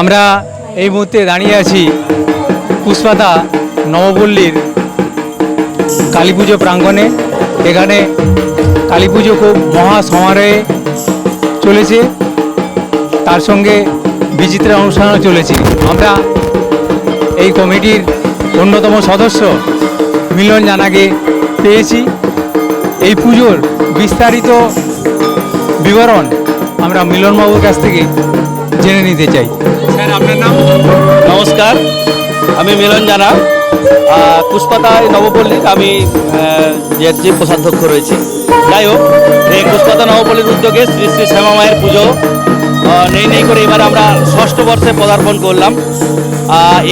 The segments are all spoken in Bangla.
আমরা এই মুহূর্তে দাঁড়িয়ে আছি পুষ্পাতা নবপল্লীর কালী পুজো প্রাঙ্গণে। এখানে কালী পুজো খুব মহা সমারোহে চলেছে। তার সঙ্গে বিচিত্রা অনুষ্ঠানও চলেছে। আমরা এই কমিটির অন্যতম সদস্য মিলন জানাকে পেয়েছি। এই পুজোর বিস্তারিত বিবরণ আমরা মিলনবাবুর কাছ থেকে জেনে নিতে চাই। আপনার নাম? নমস্কার, আমি মিলন জানা। পুষ্পাতায় নবপল্লীর আমি যে কোষাধ্যক্ষ রয়েছি। যাই হোক, এই পুষ্পাতা নবপল্লীর উদ্যোগে শ্রী শ্রী শ্যামা মায়ের পুজো। নেই নেই করে এবার আমরা ষষ্ঠ বর্ষে পদার্পণ করলাম।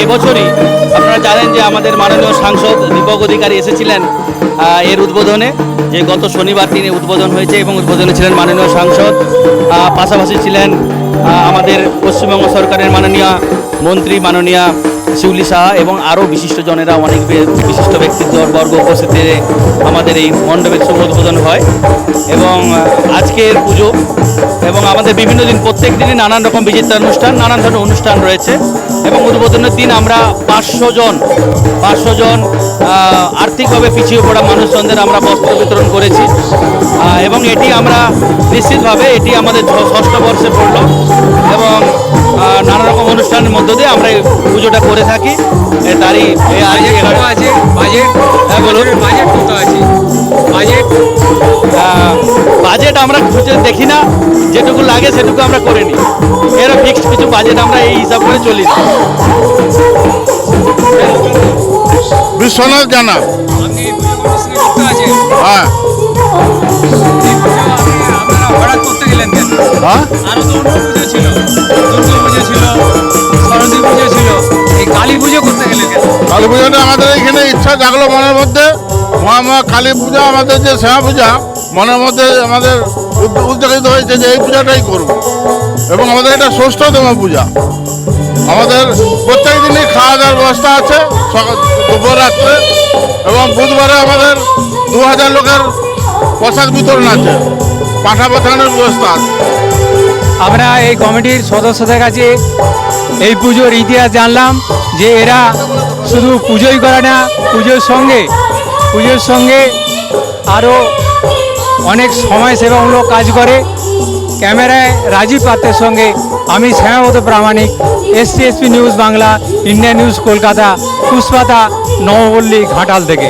এবছরই আপনারা জানেন যে আমাদের মাননীয় সাংসদ দীপক অধিকারী এসেছিলেন এর উদ্বোধনে, যে গত শনিবার তিনি উদ্বোধন হয়েছে এবং উদ্বোধনে ছিলেন মাননীয় সাংসদ। পাশাপাশি ছিলেন আমাদের পশ্চিমবঙ্গ সরকারের মাননীয় মন্ত্রী, মাননীয় শিউলি সাহা এবং আরও বিশিষ্টজনেরা, অনেক বিশিষ্ট ব্যক্তিত্ব বর্গ উপস্থিতিতে আমাদের এই মণ্ডপের শুভ উদ্বোধন হয় এবং আজকের পুজো এবং আমাদের বিভিন্ন দিন প্রত্যেক দিনই নানান রকম বিচিত্র অনুষ্ঠান নানান ধরনের অনুষ্ঠান রয়েছে। এবং উদ্বোধনের দিন আমরা পাঁচশো জন পাঁচশো জন আর্থিকভাবে পিছিয়ে পড়া মানুষজনদের আমরা বস্ত্র বিতরণ করেছি। এবং এটি আমরা নিশ্চিতভাবে এটি আমাদের ষষ্ঠ বর্ষে পড়ল এবং নানা রকম অনুষ্ঠানের মধ্য দিয়ে আমরা এই পুজোটা করে থাকি। তারই আছে? বাজেট হ্যাঁ, বলুন। বাজেট কত আছে? বাজেট? আহ, আমরা খুঁজে দেখি না যেটুকু লাগে সেটুকু আমরা করে নিই। এর ফিক্সড কিছু বাজেট আমরা এই হিসাব করে চলি। বিশ্বনাথ জানা। হ্যাঁ। করতে গেলেন হ্যাঁ? পুজো ছিল এই কালী পুজো কালী পুজোটা আমাদের এখানে ইচ্ছা জাগলো মনের মধ্যে। মহামা কালী পূজা আমাদের যে শ্যামা পূজা মনের মধ্যে আমাদের উদ- উদ্যোগিত হয়েছে যে এই পূজাটাই করব। এবং আমাদের এটা ষষ্ঠতম পূজা। আমাদের প্রত্যেক দিনই খাওয়া দাওয়ার ব্যবস্থা আছে দুপুর, রাত্রে। এবং বুধবারে আমাদের দু হাজার লোকের প্রসাদ বিতরণ আছে, পাঠা পাঠানোর ব্যবস্থা আছে। আমরা এই কমিটির সদস্যদের কাছে এই পুজোর ইতিহাস জানলাম যে এরা শুধু পুজোই করে না, পুজোর সঙ্গে পুজোর সঙ্গে আরও অনেক সমাজসেবামূলক কাজ করে। ক্যামেরায় রাজীব পাত্রের সঙ্গে আমি Shyamabat Pramanik STSP news Bangla, India news Kolkata, Pushpata, Nabapalli Ghatal থেকে।